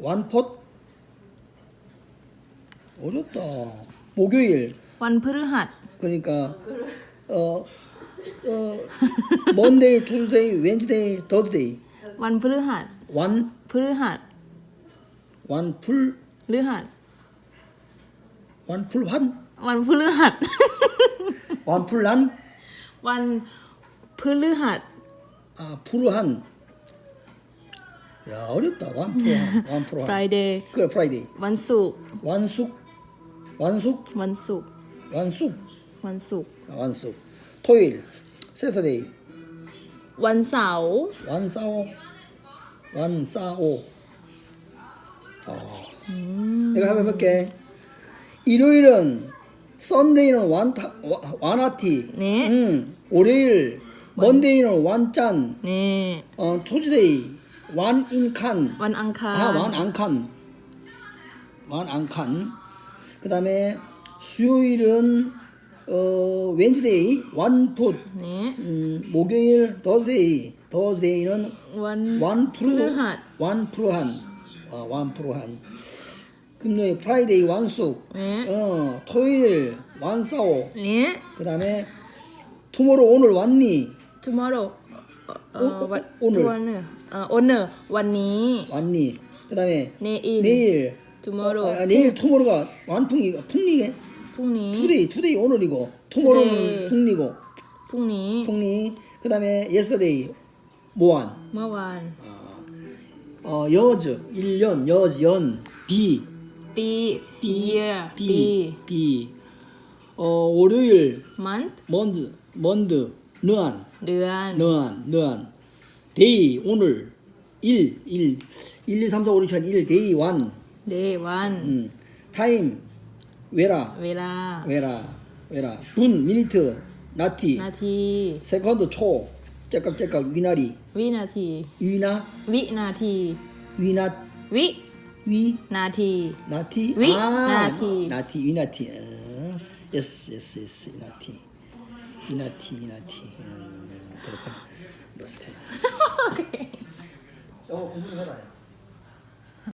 완폿 어렵다. 목요일. 원프르핫 그러니까 어, 어 Monday, Tuesday, Wednesday, Thursday. 완프르핫. 원프르핫 원풀 르핫 완풀환. 완풀르핫. 완풀란. 완풀르핫. 아, 풀한. 야 어렵다 완프로 완프로 프라이데이. 그 프라이데이. 완숙. 완숙? 완숙? 완숙. 완숙? 완숙. 아, 완숙. 토요일 세터데이. 완사오. 완사오? 완사오. 어. 내가 한번 볼게. 일요일은 썬데이는 완타, 와, 완아티. 네. 응. 월요일 먼데이는 완짠. 네. 어, 토즈데이. 완인칸 완앙칸 아 완앙칸 완앙칸 그 다음에 수요일은 어 웬즈데이 완풋 네. 음, 목요일 더스데이 더스데이는 완 완프루 완프루한 아, 완프루한 금요일 프라이데이 완숙 네. 어 토요일 완싸오 네. 그 다음에 투모로 오늘 왔니 투모로 어, 어, 어, 오늘. 오늘 왔니? 왔니? 그다음에 내일 내일. tomorrow. 아, 아, 내일 투모로가 완풍이 풍리게? 풍니 투데이 투데이 오늘이고 투모로는 풍리고. 풍리. 풍리. 그다음에 예스터데이 모완 모완 어 여즈 1년 여즈 연비비비비어 예, 월요일. Month? 먼드 먼드. 느안. 느안. 느안 느안. 데이 오늘. 1 1 1 2 3 4 5 6 7 1 데이 완 네완 음. 타임 웨라. 웨라. 웨라 웨라. 분 미니트. 나티. 나티. 세컨드 초. 째깍째깍 위나리. 위나티. 위나? 위나티. 위나 위. 위나티. 아, 나티? 위나티. 어. 나티 위나티. yes yes 나티. 이나티 이나티 음, 그렇구나. 노스텔. 뭐 영어 공부 좀 해봐요.